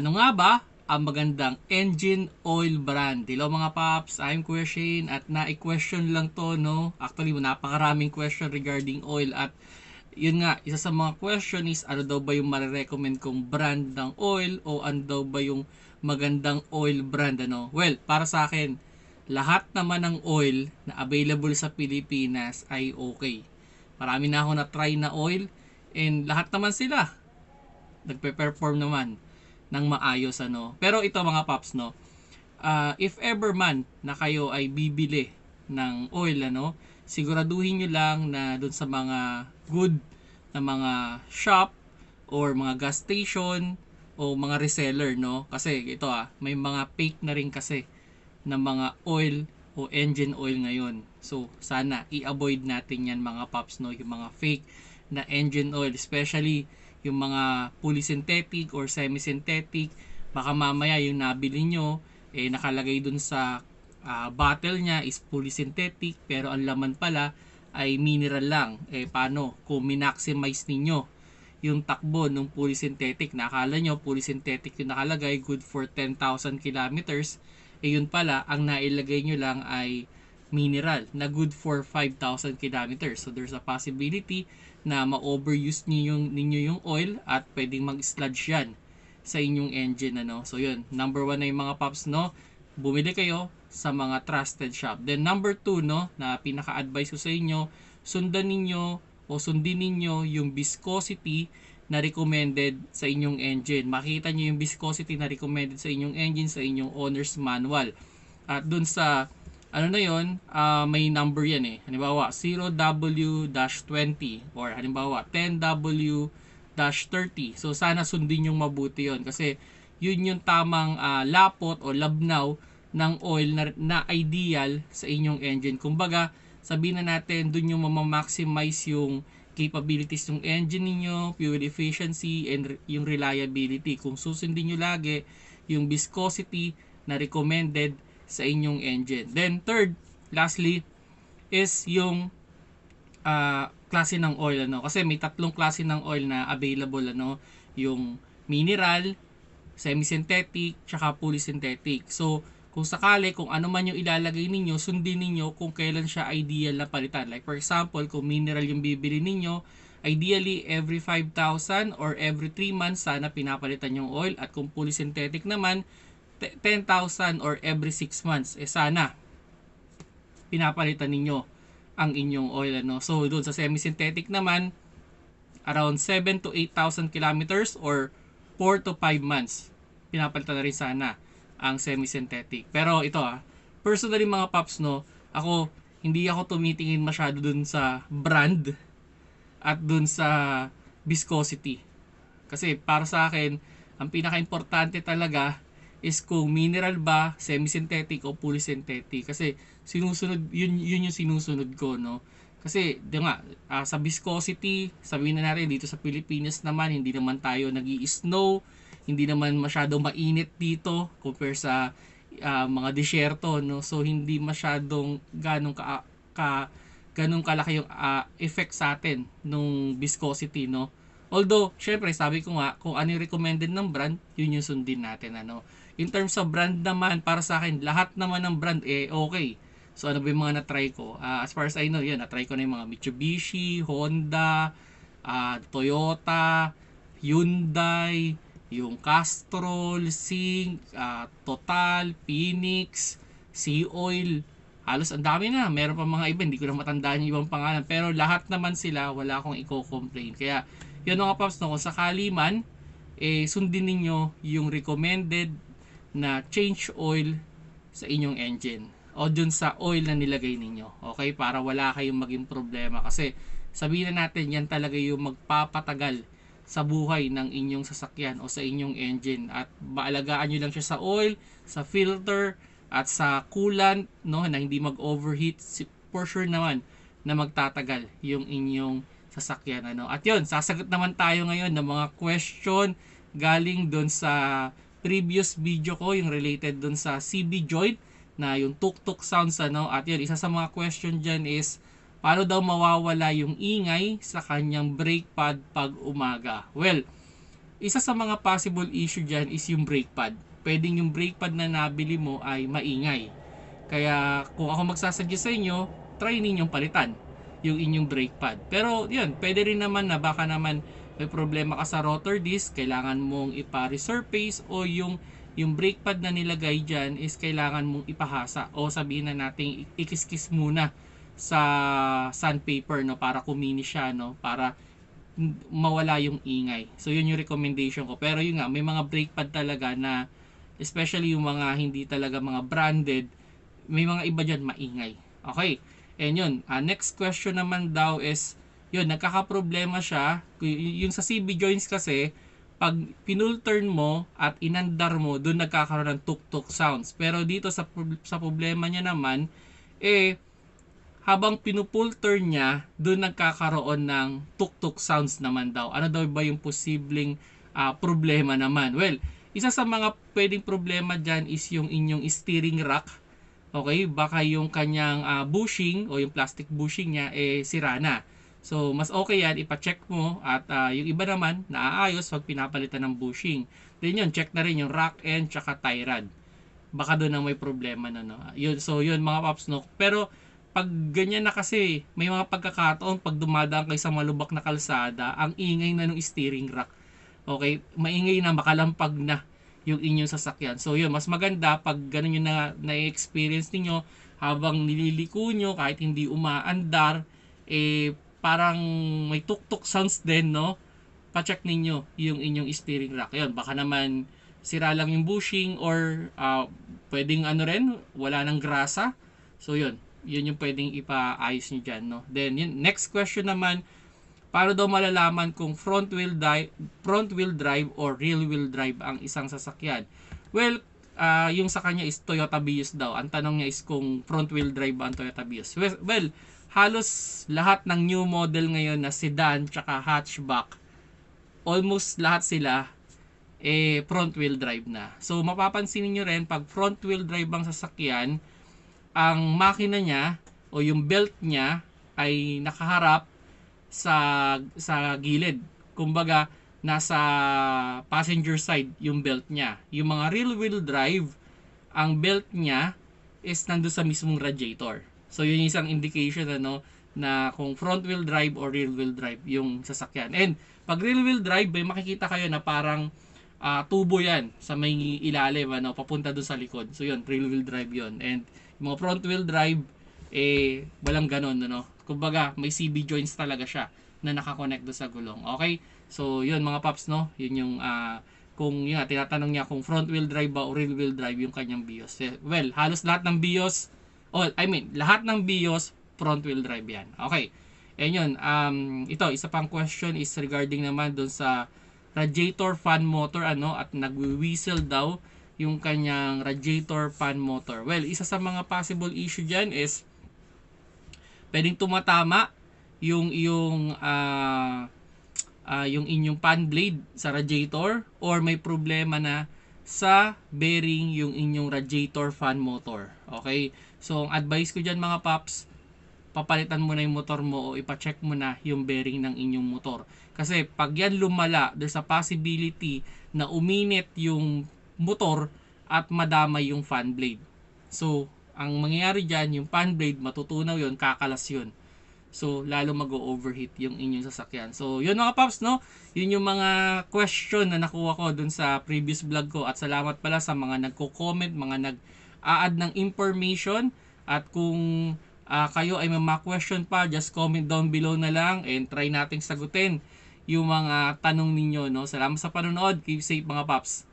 Ano nga ba ang magandang engine oil brand? Hello mga paps, I'm Kuya at na-question lang to no. Actually, napakaraming question regarding oil at yun nga, isa sa mga question is ano daw ba yung marirecommend kong brand ng oil o ano daw ba yung magandang oil brand ano? Well, para sa akin, lahat naman ng oil na available sa Pilipinas ay okay. Marami na ako na try na oil and lahat naman sila nagpe-perform naman ng maayos ano. Pero ito mga paps no, uh, if ever man na kayo ay bibili ng oil ano, siguraduhin nyo lang na doon sa mga good na mga shop or mga gas station o mga reseller no kasi ito ah may mga fake na rin kasi ng mga oil o engine oil ngayon so sana i-avoid natin yan mga paps no yung mga fake na engine oil especially yung mga polysynthetic or semi-synthetic baka mamaya yung nabili nyo eh nakalagay dun sa uh, bottle niya is polysynthetic pero ang laman pala ay mineral lang. Eh paano kung minaximize ninyo yung takbo ng polysynthetic? Nakala nyo polysynthetic yung nakalagay good for 10,000 kilometers. Eh yun pala ang nailagay nyo lang ay mineral na good for 5,000 kilometers. So there's a possibility na ma-overuse niyo yung, ninyo yung oil at pwedeng mag-sludge yan sa inyong engine. Ano? So yun, number one na yung mga pops, no? Bumili kayo sa mga trusted shop. Then number two, no, na pinaka-advise ko sa inyo, sundan ninyo o sundin ninyo yung viscosity na recommended sa inyong engine. Makita nyo yung viscosity na recommended sa inyong engine sa inyong owner's manual. At dun sa ano na yon uh, may number yan eh. Halimbawa, 0W-20 or halimbawa, 10W-30. So, sana sundin yung mabuti yon kasi yun yung tamang uh, lapot o labnaw ng oil na, na ideal sa inyong engine. Kumbaga, sabihin na natin, dun yung mamamaximize yung capabilities ng engine niyo, fuel efficiency, and yung reliability. Kung susundin nyo lagi yung viscosity na recommended sa inyong engine. Then third, lastly, is yung uh, klase ng oil ano. Kasi may tatlong klase ng oil na available ano. Yung mineral semi-synthetic tsaka polysynthetic. So kung sakali kung ano man yung ilalagay ninyo sundin ninyo kung kailan siya ideal na palitan. Like for example kung mineral yung bibili ninyo ideally every 5,000 or every 3 months sana pinapalitan yung oil. At kung polysynthetic naman 10,000 or every 6 months, eh sana pinapalitan ninyo ang inyong oil. Ano? So, doon sa semi-synthetic naman, around 7 to 8,000 kilometers or 4 to 5 months, pinapalitan na rin sana ang semi-synthetic. Pero ito ah, personally mga paps no, ako hindi ako tumitingin masyado dun sa brand at dun sa viscosity. Kasi para sa akin, ang pinaka-importante talaga is kung mineral ba, semi-synthetic o polysynthetic. Kasi sinusunod, yun, yun yung sinusunod ko, no? Kasi, di nga, uh, sa viscosity, sabihin na natin dito sa Pilipinas naman, hindi naman tayo nag snow hindi naman masyado mainit dito compare sa uh, mga disyerto, no? So, hindi masyadong ganong ka, ka ganong kalaki yung uh, effect sa atin nung viscosity, no? Although, syempre, sabi ko nga, kung ano yung recommended ng brand, yun yung sundin natin, ano? In terms of brand naman, para sa akin, lahat naman ng brand, eh, okay. So, ano ba yung mga na-try ko? Uh, as far as I know, yun, na-try ko na yung mga Mitsubishi, Honda, uh, Toyota, Hyundai, yung Castrol, Sing, uh, Total, Phoenix, Sea Oil, halos ang dami na. Meron pa mga iba, hindi ko na matandaan yung ibang pangalan. Pero lahat naman sila, wala akong i-complain. Kaya, yun mga paps, no, kung sakali man, eh, sundin ninyo yung recommended na change oil sa inyong engine o dun sa oil na nilagay ninyo. Okay? Para wala kayong maging problema. Kasi sabihin na natin yan talaga yung magpapatagal sa buhay ng inyong sasakyan o sa inyong engine at maalagaan nyo lang siya sa oil, sa filter at sa coolant no na hindi mag-overheat for sure naman na magtatagal yung inyong sasakyan ano. At yun, sasagot naman tayo ngayon ng mga question galing doon sa previous video ko, yung related dun sa CB joint na yung tuk-tuk sounds ano. At yun, isa sa mga question dyan is, paano daw mawawala yung ingay sa kanyang brake pad pag umaga? Well, isa sa mga possible issue dyan is yung brake pad. Pwedeng yung brake pad na nabili mo ay maingay. Kaya kung ako magsasuggest sa inyo, try ninyong palitan yung inyong brake pad. Pero yun, pwede rin naman na baka naman may problema ka sa rotor disc, kailangan mong ipa-resurface o yung yung brake pad na nilagay dyan is kailangan mong ipahasa o sabihin na natin ikiskis muna sa sandpaper no para kumini siya no para mawala yung ingay. So yun yung recommendation ko. Pero yun nga, may mga brake pad talaga na especially yung mga hindi talaga mga branded, may mga iba dyan maingay. Okay. And yun, uh, next question naman daw is, yun, nagkakaproblema siya. Yung sa CB joints kasi, pag pinulturn mo at inandar mo, doon nagkakaroon ng tuk-tuk sounds. Pero dito sa, sa problema niya naman, eh, habang pinupulter niya, doon nagkakaroon ng tuk-tuk sounds naman daw. Ano daw ba yung posibleng uh, problema naman? Well, isa sa mga pwedeng problema dyan is yung inyong steering rack okay, baka yung kanyang uh, bushing o yung plastic bushing niya eh sira na. So, mas okay yan, ipa-check mo at uh, yung iba naman, naaayos pag pinapalitan ng bushing. Then yun, check na rin yung rack end tsaka tie rod. Baka doon na may problema na, no? Yun, so, yun mga paps, no? Pero, pag ganyan na kasi, may mga pagkakataon, pag dumadaan kayo sa malubak na kalsada, ang ingay na ng steering rack. Okay, maingay na, makalampag na yung inyong sasakyan. So yun, mas maganda pag ganun yung na, na-experience niyo habang nililiko nyo kahit hindi umaandar, eh parang may tuk-tuk sounds din, no? Pa-check ninyo yung inyong steering rack. Yun, baka naman sira lang yung bushing or uh, pwedeng ano rin, wala nang grasa. So yun, yun yung pwedeng ipaayos nyo dyan, no? Then, yun, next question naman, para daw malalaman kung front wheel drive, front wheel drive or rear wheel drive ang isang sasakyan. Well, uh, yung sa kanya is Toyota Vios daw. Ang tanong niya is kung front wheel drive ba ang Toyota Vios. Well, halos lahat ng new model ngayon na sedan tsaka hatchback, almost lahat sila eh front wheel drive na. So mapapansin niyo rin pag front wheel drive ang sasakyan, ang makina niya o yung belt niya ay nakaharap sa sa gilid. Kumbaga, nasa passenger side yung belt niya. Yung mga rear wheel drive, ang belt niya is nando sa mismong radiator. So yun yung isang indication ano na kung front wheel drive or rear wheel drive yung sasakyan. And pag rear wheel drive, may makikita kayo na parang uh, tubo yan sa may ilalim ano papunta doon sa likod. So yun, rear wheel drive yun. And yung mga front wheel drive eh walang ganon ano Kumbaga, may CB joints talaga siya na nakakonect do sa gulong. Okay? So, yun mga paps, no? Yun yung, uh, kung yun, tinatanong niya kung front wheel drive ba o rear wheel drive yung kanyang BIOS. Well, halos lahat ng BIOS, oh, I mean, lahat ng BIOS, front wheel drive yan. Okay. And yun, um, ito, isa pang question is regarding naman doon sa radiator fan motor, ano, at nagwi-whistle daw yung kanyang radiator fan motor. Well, isa sa mga possible issue dyan is pwedeng tumatama yung yung uh, uh, yung inyong fan blade sa radiator or may problema na sa bearing yung inyong radiator fan motor. Okay? So, ang advice ko dyan mga paps, papalitan mo na yung motor mo o ipacheck mo na yung bearing ng inyong motor. Kasi pag yan lumala, there's a possibility na uminit yung motor at madamay yung fan blade. So, ang mangyayari dyan, yung fan blade, matutunaw yon kakalas yun. So, lalo mag-overheat yung inyong sasakyan. So, yun mga paps, no? Yun yung mga question na nakuha ko dun sa previous vlog ko. At salamat pala sa mga nagko-comment, mga nag-a-add ng information. At kung uh, kayo ay may mga question pa, just comment down below na lang and try nating sagutin yung mga tanong ninyo, no? Salamat sa panonood. Keep safe mga paps.